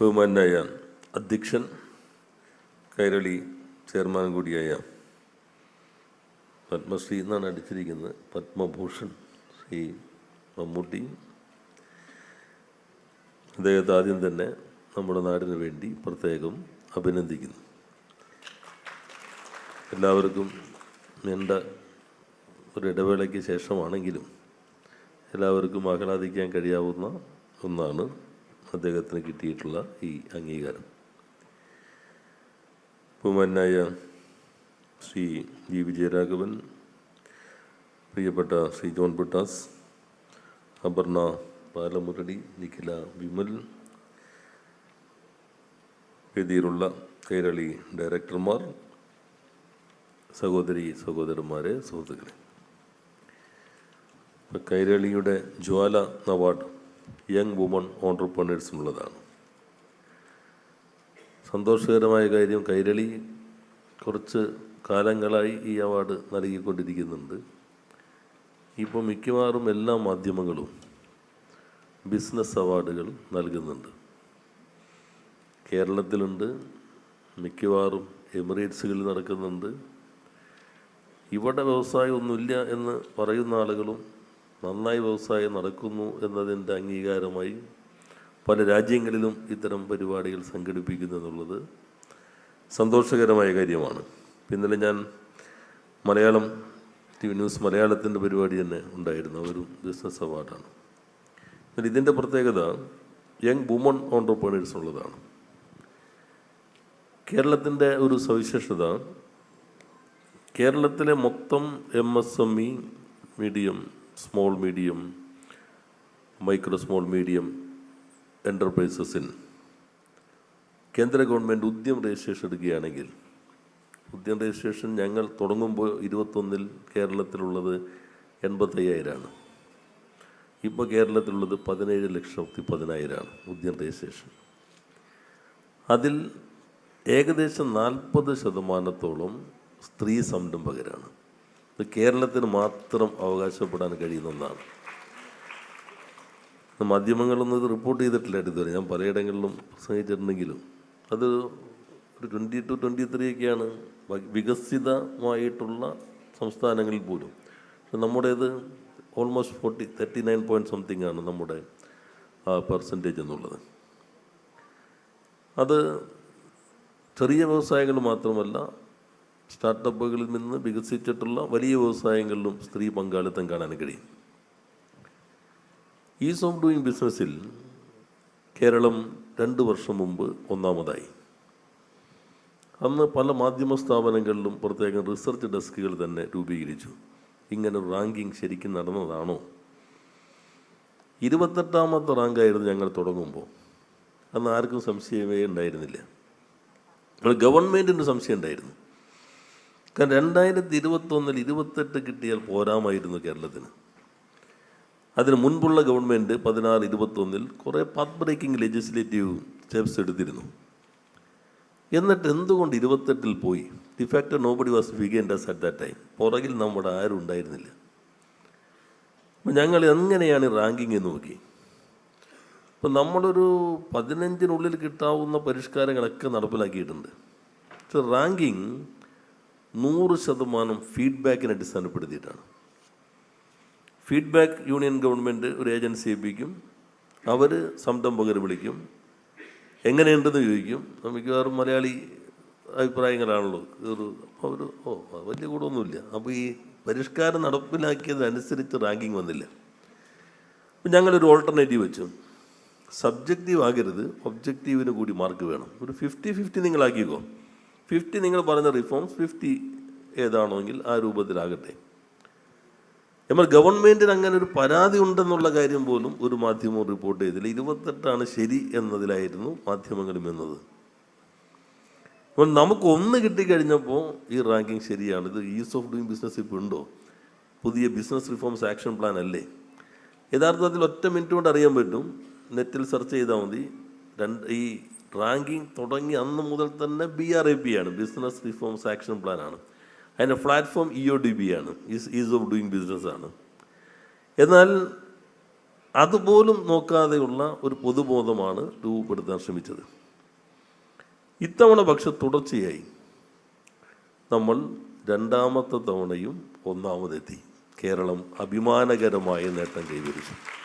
ബഹുമാനായ അധ്യക്ഷൻ കൈരളി ചെയർമാൻ കൂടിയായ പത്മശ്രീ എന്നാണ് അടിച്ചിരിക്കുന്നത്. പത്മഭൂഷൺ ശ്രീ മമ്മൂട്ടി. അദ്ദേഹത്തെ ആദ്യം തന്നെ നമ്മുടെ നാടിന് വേണ്ടി പ്രത്യേകം അഭിനന്ദിക്കുന്നു. എല്ലാവർക്കും നീണ്ട ഒരു ഇടവേളയ്ക്ക് ശേഷമാണെങ്കിലും എല്ലാവർക്കും ആഹ്ലാദിക്കാൻ കഴിയാവുന്ന ഒന്നാണ് അദ്ദേഹത്തിന് കിട്ടിയിട്ടുള്ള ഈ അംഗീകാരം. ബഹുമാനായ ശ്രീ ജി വിജയരാഘവൻ പ്രിയപ്പെട്ട ശ്രീ ജോൺ ബുട്ടാസ് അപർണ ബാലമുരളി നിഖില വിമൽ വേദിയിലുള്ള കൈരളി ഡയറക്ടർമാർ സഹോദരി സഹോദരന്മാരെ സുഹൃത്തുക്കളെ. കൈരളിയുടെ ജ്വാല അവാർഡ് യങ് വുമൺ ഓണ്ടർപ്രണേഴ്സിനുള്ളതാണ് സന്തോഷകരമായ കാര്യം കൈരളി കുറച്ച് കാലങ്ങളായി ഈ അവാർഡ് നൽകിക്കൊണ്ടിരിക്കുന്നുണ്ട്. ഇപ്പോൾ മിക്കവാറും എല്ലാ മാധ്യമങ്ങളും ബിസിനസ് അവാർഡുകൾ നൽകുന്നുണ്ട്. കേരളത്തിലുണ്ട് മിക്കവാറും എമിറേറ്റ്സുകളിൽ നടക്കുന്നുണ്ട്. ഇവിടെ വ്യവസായം ഒന്നുമില്ല എന്ന് പറയുന്ന ആളുകളും നന്നായി വ്യവസായം നടക്കുന്നു എന്നതിന്റെ അംഗീകാരമായി പല രാജ്യങ്ങളിലും ഇത്തരം പരിപാടികൾ സംഘടിപ്പിക്കുന്നു എന്നുള്ളത് സന്തോഷകരമായ കാര്യമാണ്. ഇന്നലെ ഞാൻ മലയാളം ടി വി ന്യൂസ് മലയാളത്തിന്റെ പരിപാടി തന്നെ ഉണ്ടായിരുന്നു. ഒരു ബിസിനസ് അവാർഡാണ് എന്നാൽ ഇതിന്റെ പ്രത്യേകത യങ് വുമൺ ഓണ്ടർപ്രണേഴ്സ് ഉള്ളതാണ്. കേരളത്തിന്റെ ഒരു സവിശേഷത കേരളത്തിലെ മൊത്തം M S M E medium small medium micro small medium എന്റർപ്രൈസസിൻ കേന്ദ്ര ഗവൺമെന്റ് ഉദ്യം രജിസ്ട്രേഷൻ എടുക്കുകയാണെങ്കിൽ ഉദ്യം രജിസ്ട്രേഷൻ ഞങ്ങൾ തുടങ്ങുമ്പോൾ ഇരുപത്തൊന്നിൽ കേരളത്തിലുള്ളത് എൺപത്തയ്യായിരമാണ് ഇപ്പോൾ കേരളത്തിലുള്ളത് പതിനേഴ് ലക്ഷത്തി പതിനായിരമാണ് ഉദ്യം രജിസ്ട്രേഷൻ. അതിൽ ഏകദേശം നാൽപ്പത് ശതമാനത്തോളം സ്ത്രീ സംരംഭകരാണ്. ഇത് കേരളത്തിന് മാത്രം അവകാശപ്പെടാൻ കഴിയുന്ന ഒന്നാണ്. മാധ്യമങ്ങളൊന്നും ഇത് റിപ്പോർട്ട് ചെയ്തിട്ടില്ല ഇതുവരെ. ഞാൻ പലയിടങ്ങളിലും പ്രസംഗിച്ചിട്ടുണ്ടെങ്കിലും അത് ഒരു ട്വന്റി ടു ട്വന്റി ത്രീ ഒക്കെയാണ് വികസിതമായിട്ടുള്ള സംസ്ഥാനങ്ങളിൽ പോലും. പക്ഷെ നമ്മുടേത് almost forty thirty nine point something ആണ് നമ്മുടെ പെർസെന്റേജ് എന്നുള്ളത്. അത് ചെറിയ വ്യവസായങ്ങൾ മാത്രമല്ല സ്റ്റാർട്ടപ്പുകളിൽ നിന്ന് വികസിച്ചിട്ടുള്ള വലിയ വ്യവസായങ്ങളിലും സ്ത്രീ പങ്കാളിത്തം കാണാൻ കഴിയും. ഈസ് ഓഫ് ഡൂയിങ് ബിസിനസ്സിൽ കേരളം രണ്ട് വർഷം മുമ്പ് ഒന്നാമതായി. അന്ന് പല മാധ്യമ സ്ഥാപനങ്ങളിലും പ്രത്യേകം റിസർച്ച് ഡെസ്കുകൾ തന്നെ രൂപീകരിച്ചു. ഇങ്ങനെ റാങ്കിങ് ശരിക്കും നടന്നതാണോ? ഇരുപത്തെട്ടാമത്തെ റാങ്കായിരുന്നു ഞങ്ങൾ തുടങ്ങുമ്പോൾ. അന്ന് ആർക്കും സംശയമേ ഉണ്ടായിരുന്നില്ല. ഗവൺമെന്റിന്റെ സംശയം ഉണ്ടായിരുന്നു. കാരണം രണ്ടായിരത്തി ഇരുപത്തൊന്നിൽ ഇരുപത്തെട്ട് കിട്ടിയാൽ പോരാമായിരുന്നു കേരളത്തിന്. അതിന് മുൻപുള്ള ഗവൺമെന്റ് പതിനാറ് ഇരുപത്തൊന്നിൽ കുറേ പാത്ത് ബ്രേക്കിംഗ് ലെജിസ്ലേറ്റീവ് സ്റ്റെപ്സ് എടുത്തിരുന്നു. എന്നിട്ട് എന്തുകൊണ്ട് ഇരുപത്തെട്ടിൽ പോയി? The fact nobody was behind us at that time പുറകിൽ നമ്മുടെ ആരും ഉണ്ടായിരുന്നില്ല. അപ്പം ഞങ്ങൾ എങ്ങനെയാണ് റാങ്കിങ് നോക്കി? ഇപ്പം നമ്മളൊരു പതിനഞ്ചിനുള്ളിൽ കിട്ടാവുന്ന പരിഷ്കാരങ്ങളൊക്കെ നടപ്പിലാക്കിയിട്ടുണ്ട്. പക്ഷെ റാങ്കിങ് നൂറ് ശതമാനം ഫീഡ്ബാക്കിനെ അടിസ്ഥാനപ്പെടുത്തിയിട്ടാണ്. ഫീഡ്ബാക്ക് യൂണിയൻ ഗവൺമെന്റ് ഒരു ഏജൻസി ഏൽപ്പിക്കും അവർ സംരംഭകർ വിളിക്കും. എങ്ങനെയുണ്ടെന്ന് ചോദിക്കും. മിക്കവാറും മലയാളി അഭിപ്രായങ്ങളാണല്ലോ. ഒരു അവർ ഓ വലിയ കൂടൊന്നുമില്ല അപ്പോൾ ഈ പരിഷ്കാരം നടപ്പിലാക്കിയതനുസരിച്ച് റാങ്കിങ് വന്നില്ല. അപ്പം ഞങ്ങളൊരു ഓൾട്ടർനേറ്റീവ് വെച്ചു. സബ്ജക്റ്റീവ് ആകരുത് ഒബ്ജക്റ്റീവിന് കൂടി മാർക്ക് വേണം. ഒരു ഫിഫ്റ്റി ഫിഫ്റ്റി നിങ്ങളാക്കിക്കോ. ഫിഫ്റ്റി നിങ്ങൾ പറയുന്ന റിഫോംസ് ഫിഫ്റ്റി ഏതാണെങ്കിൽ ആ രൂപത്തിലാകട്ടെ. എന്നാൽ ഗവൺമെന്റിന് അങ്ങനെ ഒരു പരാതി ഉണ്ടെന്നുള്ള കാര്യം പോലും ഒരു മാധ്യമവും റിപ്പോർട്ട് ചെയ്തില്ല. ഇരുപത്തെട്ടാണ് ശരി എന്നതിലായിരുന്നു മാധ്യമങ്ങളും എന്നത്. അപ്പോൾ നമുക്ക് ഒന്ന് കിട്ടിക്കഴിഞ്ഞപ്പോൾ ഈ റാങ്കിങ് ശരിയാണ്. ഇത് ഈസ് ഓഫ് ഡൂയിങ് ബിസിനസ് ഇപ്പോൾ ഉണ്ടോ? പുതിയ ബിസിനസ് റിഫോംസ് ആക്ഷൻ പ്ലാൻ അല്ലേ? യഥാർത്ഥത്തിൽ ഒറ്റ മിനിറ്റ് കൊണ്ട് അറിയാൻ പറ്റും. നെറ്റിൽ സെർച്ച് ചെയ്താൽ മതി. രണ്ട് ഈ റാങ്കിങ് തുടങ്ങി അന്ന് മുതൽ തന്നെ ബി ആർ എ പി ആണ്. ബിസിനസ് റിഫോംസ് ആക്ഷൻ പ്ലാൻ ആണ്. അതിന്റെ platform E O D B ആണ്. Ease ease of doing business ആണ്. എന്നാൽ അതുപോലും നോക്കാതെയുള്ള ഒരു പൊതുബോധമാണ് രൂപപ്പെടുത്താൻ ശ്രമിച്ചത്. ഇത്തവണ പക്ഷെ തുടർച്ചയായി നമ്മൾ രണ്ടാമത്തെ തവണയും ഒന്നാമതെത്തി. കേരളം അഭിമാനകരമായ നേട്ടം കൈവരിച്ചു.